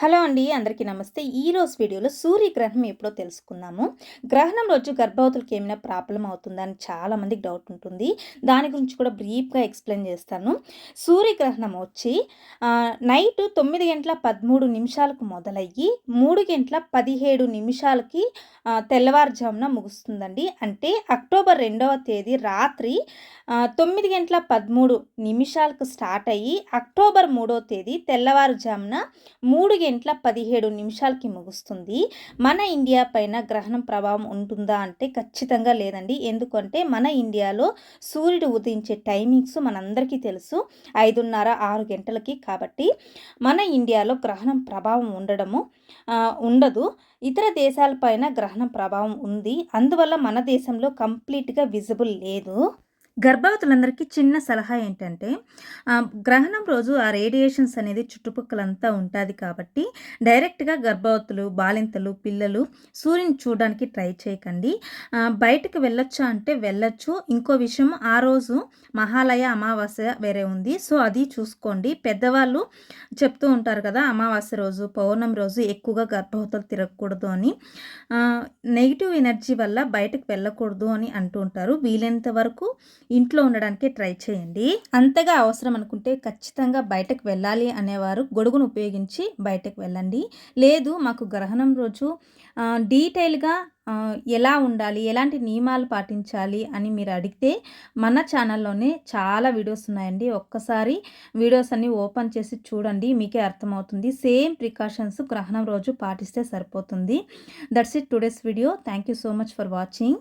Hello అండి అందరికీ నమస్తే. ఈరోజు వీడియోలో సూర్యగ్రహణం ఎప్పుడో తెలుసుకుందాము. గ్రహణం రోజు గర్భవతులకి ఏమైనా ప్రాబ్లం అవుతుందా అని చాలామందికి డౌట్ ఉంటుంది. దాని గురించి కూడా బ్రీఫ్గా ఎక్స్ప్లెయిన్ చేస్తాను. సూర్యగ్రహణం వచ్చి నైట్ తొమ్మిది గంటల పదమూడు నిమిషాలకు మొదలయ్యి మూడు గంటల పదిహేడు నిమిషాలకి తెల్లవారుజామున ముగుస్తుందండి. అంటే అక్టోబర్ రెండవ తేదీ రాత్రి తొమ్మిది గంటల పదమూడు నిమిషాలకు స్టార్ట్ అయ్యి అక్టోబర్ మూడవ తేదీ తెల్లవారుజామున మూడు గంటల పదిహేడు నిమిషాలకి ముగుస్తుంది. మన ఇండియా పైన గ్రహణం ప్రభావం ఉంటుందా అంటే ఖచ్చితంగా లేదండి. ఎందుకంటే మన ఇండియాలో సూర్యుడు ఉదయించే టైమింగ్స్ మనందరికీ తెలుసు. ఐదున్నర ఆరు గంటలకి కాబట్టి మన ఇండియాలో గ్రహణం ప్రభావం ఉండడము ఉండదు. ఇతర దేశాలపైన గ్రహణం ప్రభావం ఉంది. అందువల్ల మన దేశంలో కంప్లీట్గా విజిబుల్ లేదు. గర్భవతులందరికీ చిన్న సలహా ఏంటంటే గ్రహణం రోజు ఆ రేడియేషన్స్ అనేది చుట్టుపక్కలంతా ఉంటుంది కాబట్టి డైరెక్ట్గా గర్భవతులు బాలింతలు పిల్లలు సూర్యుని చూడడానికి ట్రై చేయకండి. బయటకు వెళ్ళొచ్చా అంటే వెళ్ళొచ్చు. ఇంకో విషయం ఆ రోజు మహాలయ అమావాస్య వేరే ఉంది. సో అది చూసుకోండి. పెద్దవాళ్ళు చెప్తూ ఉంటారు కదా అమావాస్య రోజు పౌర్ణమి రోజు ఎక్కువగా గర్భవతులు తిరగకూడదు అని. నెగిటివ్ ఎనర్జీ వల్ల బయటకు వెళ్ళకూడదు అని అంటూ ఉంటారు. వీలైనంత వరకు ఇంట్లో ఉండడానికి ట్రై చేయండి. అంతగా అవసరం అనుకుంటే ఖచ్చితంగా బయటకు వెళ్ళాలి అనేవారు గొడుగును ఉపయోగించి బయటకు వెళ్ళండి. లేదు మాకు గ్రహణం రోజు డీటెయిల్గా ఎలా ఉండాలి ఎలాంటి నియమాలు పాటించాలి అని మీరు అడిగితే మన ఛానల్లోనే చాలా వీడియోస్ ఉన్నాయండి. ఒక్కసారి వీడియోస్ అన్ని ఓపెన్ చేసి చూడండి మీకే అర్థమవుతుంది. సేమ్ ప్రికాషన్స్ గ్రహణం రోజు పాటిస్తే సరిపోతుంది. That's it today's video. Thank you so much for watching.